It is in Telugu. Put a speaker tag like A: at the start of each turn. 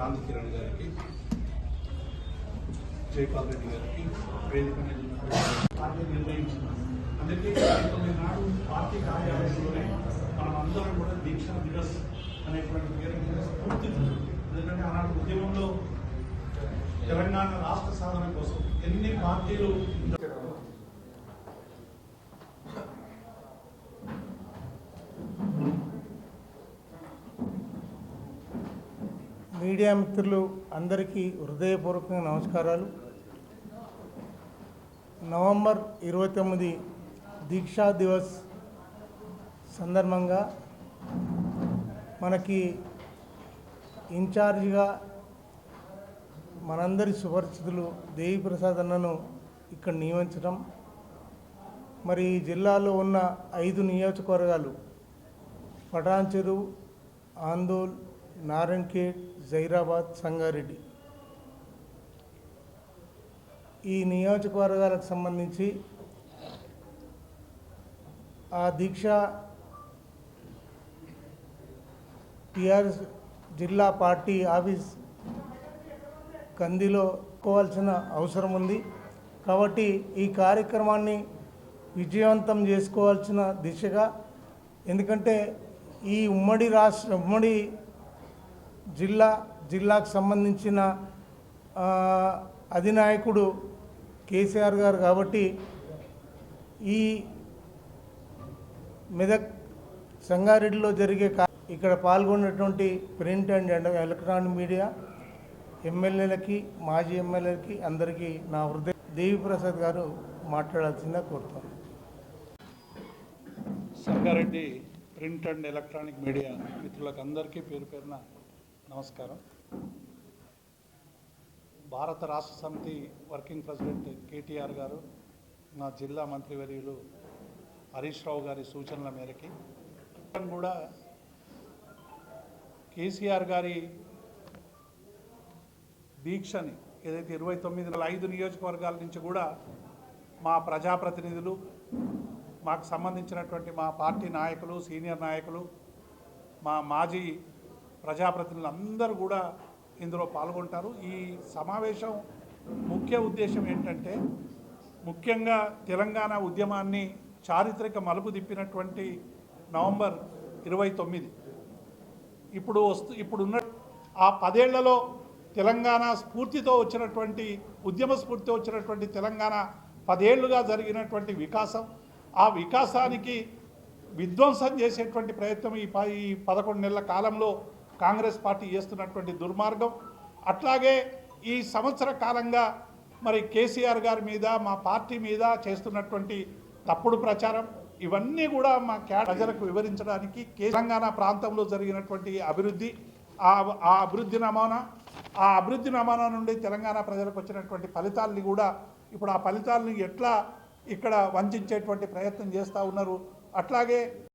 A: క్రాంతి కిరణ్ గారికి జైపాల్ రెడ్డి గారికి వేదిక మీద పార్టీ నిర్ణయించిన అందుకే తొమ్మిది నాడు పార్టీ కార్యాలయంలోనే మనం అందరం కూడా దీక్ష దివస్ అనేటువంటి పేరు మీద స్ఫూర్తితో ఎందుకంటే ఆనాటి ఉద్యమంలో తెలంగాణ రాష్ట్ర సాధన కోసం ఎన్ని పార్టీలు
B: మీడియా మిత్రులు అందరికీ హృదయపూర్వకంగా నమస్కారాలు. నవంబర్ ఇరవై తొమ్మిది దీక్షా దివస్ సందర్భంగా మనకి ఇన్ఛార్జిగా మనందరి సుపరిచితులు దేవిప్రసాద్ అన్నను ఇక్కడ నియమించడం మరి ఈ జిల్లాలో ఉన్న ఐదు నియోజకవర్గాలు పటాన్చెరు ఆందోల్ నారాయణఖేడ్ జైరాబాద్ సంగారెడ్డి. ఈ నియోజకవర్గాలకు సంబంధించి ఆ దీక్ష టిఆర్ఎస్ జిల్లా పార్టీ ఆఫీస్ కందిలో కోవాల్సిన అవసరం ఉంది. కాబట్టి ఈ కార్యక్రమాన్ని విజయవంతం చేసుకోవాల్సిన దిశగా ఎందుకంటే ఈ ఉమ్మడి రాష్ట్ర ఉమ్మడి జిల్లా జిల్లాకు సంబంధించిన అధినాయకుడు కేసీఆర్ గారు కాబట్టి ఈ మెదక్ సంగారెడ్డిలో జరిగే ఇక్కడ పాల్గొన్నటువంటి print and and electronic media ఎమ్మెల్యేలకి మాజీ ఎమ్మెల్యేలకి అందరికీ నా హృదయ దేవిప్రసాద్ గారు మాట్లాడాల్సిందిగా కోరుతాను
A: Sangareddy print and electronic media మిత్రులకు అందరికీ పేరు పేరున నమస్కారం. భారత రాష్ట్ర సమితి వర్కింగ్ ప్రెసిడెంట్ కేటీఆర్ గారు నా జిల్లా మంత్రివర్యులు హరీష్ రావు గారి సూచనల మేరకి కూడా కేసీఆర్ గారి దీక్షని ఏదైతే ఇరవై తొమ్మిది ఐదు నియోజకవర్గాల నుంచి కూడా మా ప్రజాప్రతినిధులు మాకు సంబంధించినటువంటి మా పార్టీ నాయకులు సీనియర్ నాయకులు మా మాజీ ప్రజాప్రతినిధులు అందరూ కూడా ఇందులో పాల్గొంటారు. ఈ సమావేశం ముఖ్య ఉద్దేశం ఏంటంటే ముఖ్యంగా తెలంగాణ ఉద్యమాన్ని చారిత్రక మలుపు తిప్పినటువంటి నవంబర్ ఇరవై తొమ్మిది. ఇప్పుడు వస్తు ఇప్పుడున్న ఆ పదేళ్ళలో తెలంగాణ స్ఫూర్తితో వచ్చినటువంటి ఉద్యమ స్ఫూర్తితో వచ్చినటువంటి తెలంగాణ పదేళ్ళుగా జరిగినటువంటి వికాసం ఆ వికాసానికి విధ్వంసం చేసేటువంటి ప్రయత్నం ఈ ప ఈ పదకొండు నెలల కాలంలో కాంగ్రెస్ పార్టీ చేస్తున్నటువంటి దుర్మార్గం. అట్లాగే ఈ సంవత్సర కాలంగా మరి కేసీఆర్ గారి మీద మా పార్టీ మీద చేస్తున్నటువంటి తప్పుడు ప్రచారం ఇవన్నీ కూడా మా క్యా ప్రజలకు వివరించడానికి తెలంగాణ ప్రాంతంలో జరిగినటువంటి అభివృద్ధి ఆ ఆ అభివృద్ధి నమూనా ఆ అభివృద్ధి నమూనా నుండి తెలంగాణ ప్రజలకు వచ్చినటువంటి ఫలితాలని కూడా ఇప్పుడు ఆ ఫలితాలను ఎట్లా ఇక్కడ వంచేటువంటి ప్రయత్నం చేస్తూ ఉన్నారు. అట్లాగే